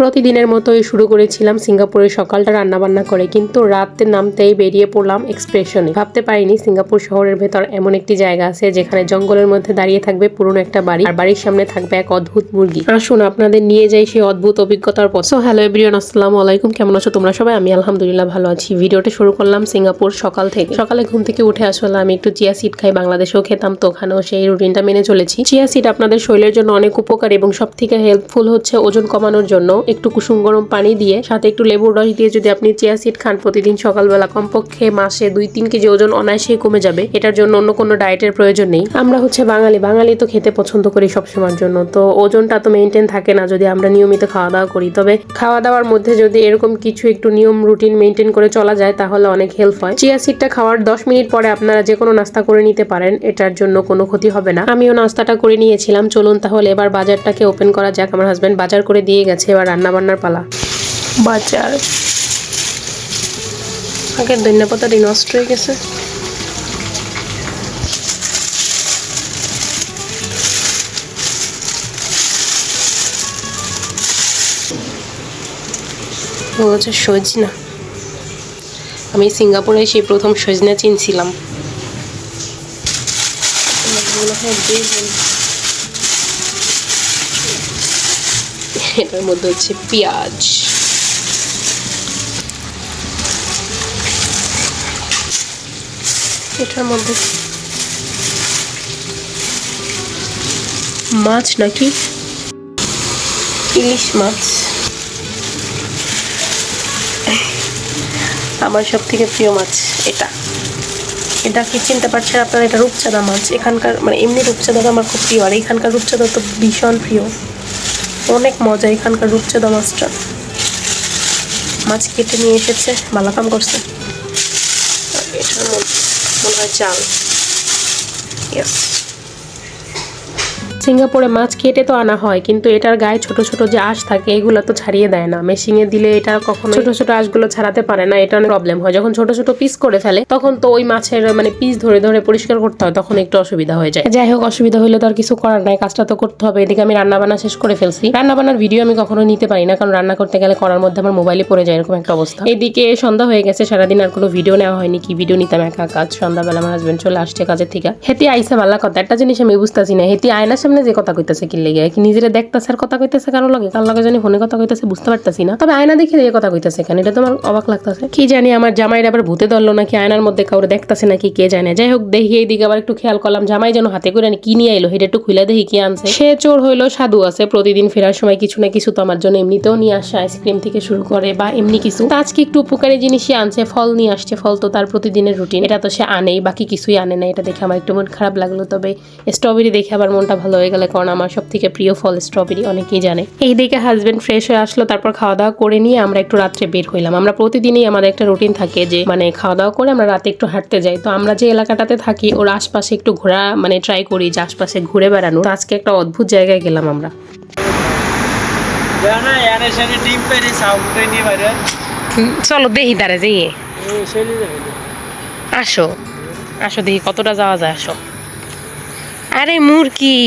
প্রতিদিনের মতোই শুরু করেছিলাম সিঙ্গাপুরের সকালটা রান্না বান্না করে, কিন্তু রাতে নামতেই বেরিয়ে পড়লাম এক্সপ্রেশনে। ভাবতে পারিনি সিঙ্গাপুর শহরের ভেতর এমন একটি জায়গা আছে, যেখানে জঙ্গলের মধ্যে দাঁড়িয়ে থাকবে পুরনো একটা বাড়ি আর বাড়ির সামনে থাকবে এক অদ্ভুত মুরগি। আসুন, আপনাদের নিয়ে যাই সেই অদ্ভুত অভিজ্ঞতার পর সো হ্যালো এভরিওয়ান আসসালামু আলাইকুম। কেমন আছো তোমরা সবাই? আমি আলহামদুলিল্লাহ ভালো আছি। ভিডিওটা শুরু করলাম সিঙ্গাপুর সকাল থেকে। সকালে ঘুম থেকে উঠে আসলে আমি একটু চিয়া সিড খাই, বাংলাদেশেও খেতাম, তো ওখানেও সেই রুটিনটা মেনে চলেছি। চিয়া সিড আপনাদের শরীরের জন্য অনেক উপকার এবং সব থেকে হেল্পফুল হচ্ছে ওজন কমানোর জন্য। একটু কুসুম গরম পানি দিয়ে, সাথে একটু লেবুর রস দিয়ে যদি আপনি চিয়া সিড খান প্রতিদিন সকালবেলা, কমপক্ষে মাসে দুই তিন কেজি ওজন অনায়াসেই কমে যাবে। এটার জন্য অন্য কোনো ডায়েটের প্রয়োজন নেই। আমরা হচ্ছে বাঙালি বাঙালি তো খেতে পছন্দ করি সবসময়ের জন্য। তো ওজনটা তো মেনটেন থাকে না যদি আমরা নিয়মিত খাওয়া দাওয়া করি। তবে খাওয়া দাওয়ার মধ্যে যদি এরকম কিছু একটু নিয়ম রুটিন মেনটেন করে চলা যায়, তাহলে অনেক হেল্প হয়। চিয়া সিডটা খাওয়ার দশ মিনিট পরে আপনারা যে কোনো নাস্তা করে নিতে পারেন, এটার জন্য কোনো ক্ষতি হবে না। আমিও নাস্তাটা করে নিয়েছিলাম। চলুন তাহলে এবার বাজারটাকে ওপেন করা যাক। আমার হাজব্যান্ড বাজার করে দিয়ে গেছে। এবার রান্না বান্নার পালা। বাজার। আগের ধন্যা পাতাটি নষ্ট হয়ে গেছে। হচ্ছে সজনা। আমি সিঙ্গাপুরে সেই প্রথম সজনা চিনছিলাম। বেগুন। এটার মধ্যে হচ্ছে পেঁয়াজ। এটার মধ্যে মাছ নাকি? ইলিশ মাছ। আমার সব থেকে প্রিয় মাছ এটা। এটা কি চিনতে পারছেন আপনারা? এটা রূপচাঁদা মাছ। এখানকার মানে এমনি রূপচাঁদাটা আমার খুব প্রিয়। আর এখানকার রূপচাঁদা তো ভীষণ প্রিয়। অনেক মজা এখানকার রূপচাঁদা মাছটা। মাছ কেটে নিয়ে এসেছে ভালো কাম করছে এটার মধ্যে মনে হয় চাল। ইয়েস সিঙ্গাপুরে মাছ কেটে তো আনা হয় কিন্তু এটার গায়ে ছোট ছোট যে আঁশ থাকে এগুলো তো ছাড়িয়ে দেয় না। মেশিনে দিলে এটা কখনো ছোট ছোট আঁশগুলো ছাড়াতে পারে না এটা অনেক প্রবলেম হয়। যখন ছোট ছোট পিস করে ফেলে তখন তো ওই মাছের মানে পিস ধরে ধরে পরিষ্কার করতে হয় তখন একটু অসুবিধা হয়ে যায়। যাই হোক অসুবিধা হলে তো আর কিছু করার নাই কাজটা তো করতে হবে। এদিকে আমি রান্না বান্না শেষ করে ফেলছি। রান্না বান্নার ভিডিও আমি কখনো নিতে পারি না কারণ রান্না করতে গেলে করার মধ্যে আমার মোবাইলে পড়ে যায় এরকম একটা অবস্থা। এদিকে সন্ধ্যা হয়ে গেছে সারাদিন আর কোনো ভিডিও নেওয়া হয়নি। কি ভিডিও নিতাম একা কাজ। সন্ধ্যাবেলা আমার হাজবেন্ড চলে আসছে কাজের থেকে। হেতি আইসা ভালো কথা। একটা জিনিস আমি বুঝতেছি না হেতি আয়নার সামনে যে কথা কইতেছে কি লেগে? কি নিজেরা দেখতেছে আর কথা কইতেছে কারও লাগে? কার লাগে জানি ফোনে কথা কইতেছে, বুঝতে পারতাছি না। তবে আয়না দেখে যে কথা কইতেছে কেন? এটা তো আমার অবাক লাগতেছে। কি জানি আমার জামাইরা আবার ভূতে ধরলো নাকি? আয়নার মধ্যে কাউরে দেখতাছে নাকি? কে জানে? যাই হোক, দেখি এইদিকে আবার একটু খেয়াল করলাম। জামাই যেন হাতে করে কি নিয়ে এলো এটা একটু খুলে দেখি কি আনছে। সে চোর হইল সাধু আছে। প্রতিদিন ফেরার সময় কিছু না কিছু তো আমার জন্য এমনিতেও নিয়ে আসে, আইসক্রিম থেকে শুরু করে বা এমনি কিছু। আজকে একটু উপকারী জিনিসই আনছে, ফল নিয়ে আসছে। ফল তো তার প্রতিদিনের রুটিন। এটা তো সে আনেই, বাকি কিছুই আনে না। এটা দেখে আমার একটু মন খারাপ লাগল। তবে স্ট্রবেরি দেখে আবার মনটা ভালো হয়ে গেলে কারণ আমার সব থেকে প্রিয় ফল স্ট্রবেরি অনেকেই জানে। এই দিকে হাজবেন্ড ফ্রেশ হয়ে আসলো তারপর খাওয়া দাওয়া করে নিয়ে আমরা একটু রাত্রে বের হইলাম। আমরা প্রতিদিনই আমাদের একটা রুটিন থাকে যে মানে খাওয়া দাওয়া করে আমরা রাতে একটু হাঁটতে যাই। তো আমরা যে এলাকাটাতে থাকি ওর আশপাশে একটু ঘোরা মানে ট্রাই করি যে আশপাশে ঘুরে বেড়ানো আজকে একটা অদ্ভুত জায়গায় গেলাম আমরা। চলো দেখি দাঁড়ে যাই। আসো। আসো দেখি কতটা যাওয়া যায় আসো। আরে মুরগি।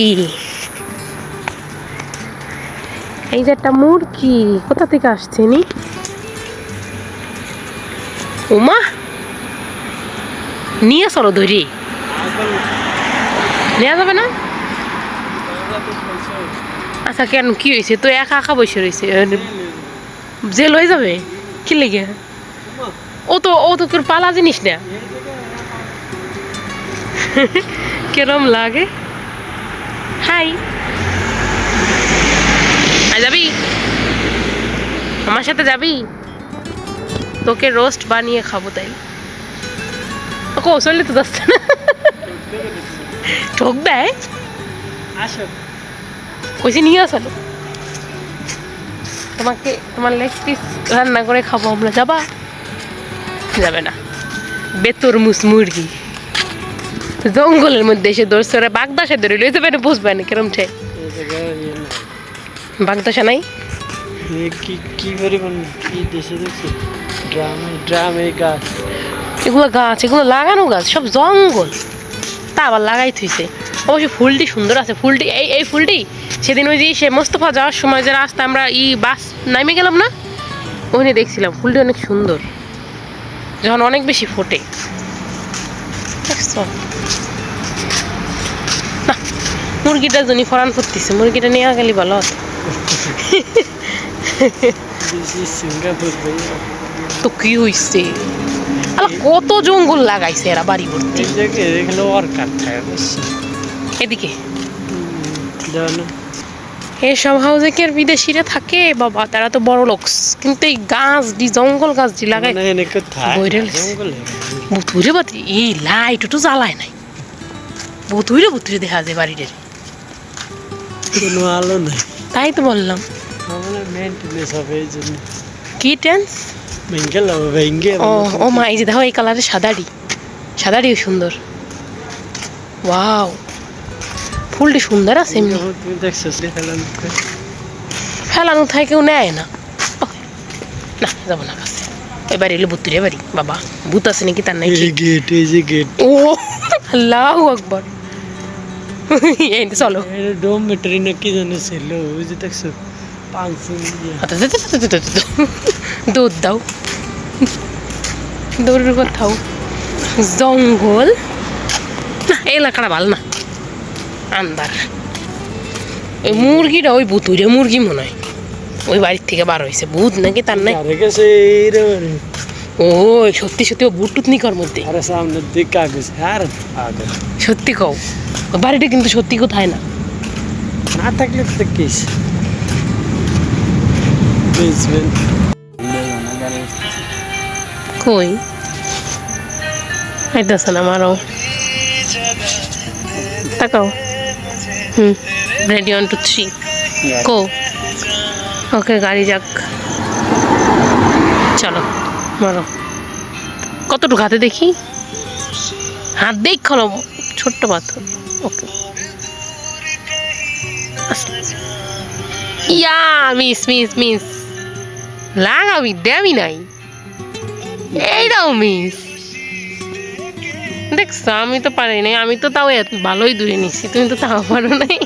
এই যে একটা মুরগি, কোথা থেকে আসছে নি? উমা! নিয়ে চলো ধরি। নেওয়া যাবে না? আচ্ছা কেন? কি হয়েছে? তো একা একা বসে রয়েছে। যে লয়ে যাবে? কি লেগে? ও তো ও তো পালা জিনিস না। কিরম লাগে? হাই যাবি? আমার সাথে যাবি? তোকে রোস্ট বানিয়ে খাব তাই। ও কৌশলে তো যাচ্ছে না? ঠোক দেয়। আসো। কইছি নিয়ে আসালো তোমাকে তোমার লেগ পিস রান্না করে খাব আমরা যাবা? যাবে না। বেতর মুস মুরগি। জঙ্গলের মধ্যে এসে দৌড়ছে ওরা বাগদাসে ধরে লইতে পারে বুঝবে না কিরম ঠে। বাগদাসা নাই? কি কি পরিমাণ কি দেশে দেখছি ড্রামে ড্রামে গাছ। এগুলো গাছ এগুলো লাগানো গাছ সব জঙ্গল। তা আবার লাগাই থুইছে অবশ্য ফুলটি সুন্দর আছে ফুলটি এই এই ফুলটি সেদিন ওই যে সে মোস্তফা যাওয়ার সময় যে রাস্তা আমরা ই বাস নামে গেলাম না ওখানে দেখছিলাম ফুলটি অনেক সুন্দর। যখন অনেক বেশি ফোটে। দেখছ? মুরগিটা জন্য ফরান ফুটতেছে মুরগিটা নিয়ে গেলি ভালো। তো কি হইছে আলা কত জঙ্গল লাগাইছে এরা বাড়ি ভর্তি? এদিকে না। হাউসে কি আর বিদেশিরা থাকে? বাবা তারা তো বড় লোক। কিন্তু এই গাছ দি জঙ্গল গাছ দি লাগাই মানে বুতুরে বাতি এই লাইট তো জ্বালায় নাই। বুতুরে বুতুরে দেখা যায় বাড়িটার কোনো আলো নাই। তাই তো বললাম। কি টেন্স ও ও মা এই যে দেখো এই কালারের সাদারি সাদারিও সুন্দর। ওয়াও ফুলটি সুন্দর আছে এমনি। ফেলানো থাকে কেউ নেয় না। না যাব না কাছে। এবার এলো বুতুরে বাড়ি বাবা। ভূত আছে নাকি তার নাই গেট এই যে গেট ও আল্লাহ আকবর। এই তো চলো। এটা ডোম মেটারি না কি জানে ছিল ওই যে দেখছ পাঁচ দুধ দাও। দৌড়ের কোথাও জঙ্গল। না এই এলাকাটা ভালো না। আন্দার। ওই মুরগিটা ওই বুতুরে মুরগি মনে হয়। ওই বাড়ির থেকে বার হয়েছে ভূত নাকি তার নাই। ও সত্যি সত্যি ও বুট নিকর মধ্যে। আরে সামনের দিক কাগজ আর সত্যি কও বাড়িটা কিন্তু সত্যি কোথায় না। না থাকলে তো কিস কই? আইতাছে না আমারও তাকাও। হুম রেডি ওয়ান টু থ্রি কো ওকে গাড়ি যাক। চলো, মারো। কতটুকু হাতে দেখি? হাত দেখ খলো ছোট্ট পাথর। Okay yeah miss miss miss লাগাবি, দেবি নাই। এইটাও মিস দেখছ, আমি তো পারি নাই, আমি তো তাও ভালোই দূরে নিছি, তুমি তো তাও পারো নাই।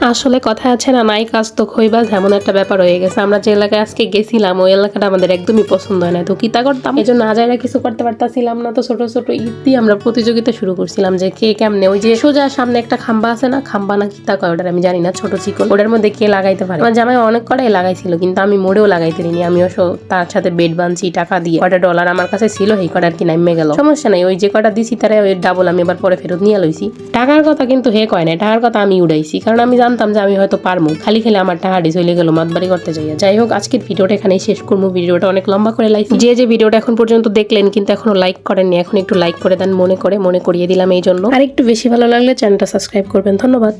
আসলে কথা আছে না নাই কাজ তো খইবা যেমন একটা ব্যাপার হয়ে গেছে। আমরা যে এলাকায় আজকে গেছিলাম, ওই এলাকাটা আমাদের একদমই পছন্দ হয় না। তো কিতা করতাম? এই জন্য আজাইরা কিছু করতে পারতাছিলাম না। তো ছোট ছোট ঈদ দিয়ে আমরা প্রতিযোগিতা শুরু করছিলাম যে কে কেমনে, ওই যে সোজা সামনে একটা খাম্বা আছে না, খাম্বা না কিতা কয় ওটার আমি জানি না, ছোট চিকন। ওটার মধ্যে কে লাগাইতে পারে? আমার জামাই অনেক কটাই লাগাইছিল, কিন্তু আমি মোড়েও লাগাইতে আমিও সো- তার সাথে বেড বানছি, টাকা দিয়ে। কটা ডলার আমার কাছে ছিল এই কটার কি নামে গেল। সমস্যা নাই, ওই যে কটা দিছি, তারা ওই ডাবল আমি এবার পরে ফেরত নিয়ে লইছি। টাকার কথা কিন্তু হে কয় না টাকার কথা আমি উড়াইছি। কারণ আমি জানতাম যে আমি হয়তো পারব। খালি খেলে আমার টাকাটি চলে গেল মাতবাড়ি করতে যাই যাই হোক আজকের ভিডিওটা এখানেই শেষ করব। ভিডিওটা অনেক লম্বা করে লাইক যে যে ভিডিওটা এখন পর্যন্ত দেখলেন কিন্তু এখনও লাইক করেননি এখন একটু লাইক করে দেন মনে করে মনে করিয়ে দিলাম এই জন্য আর একটু বেশি ভালো লাগলে চ্যানেলটা সাবস্ক্রাইব করবেন। ধন্যবাদ।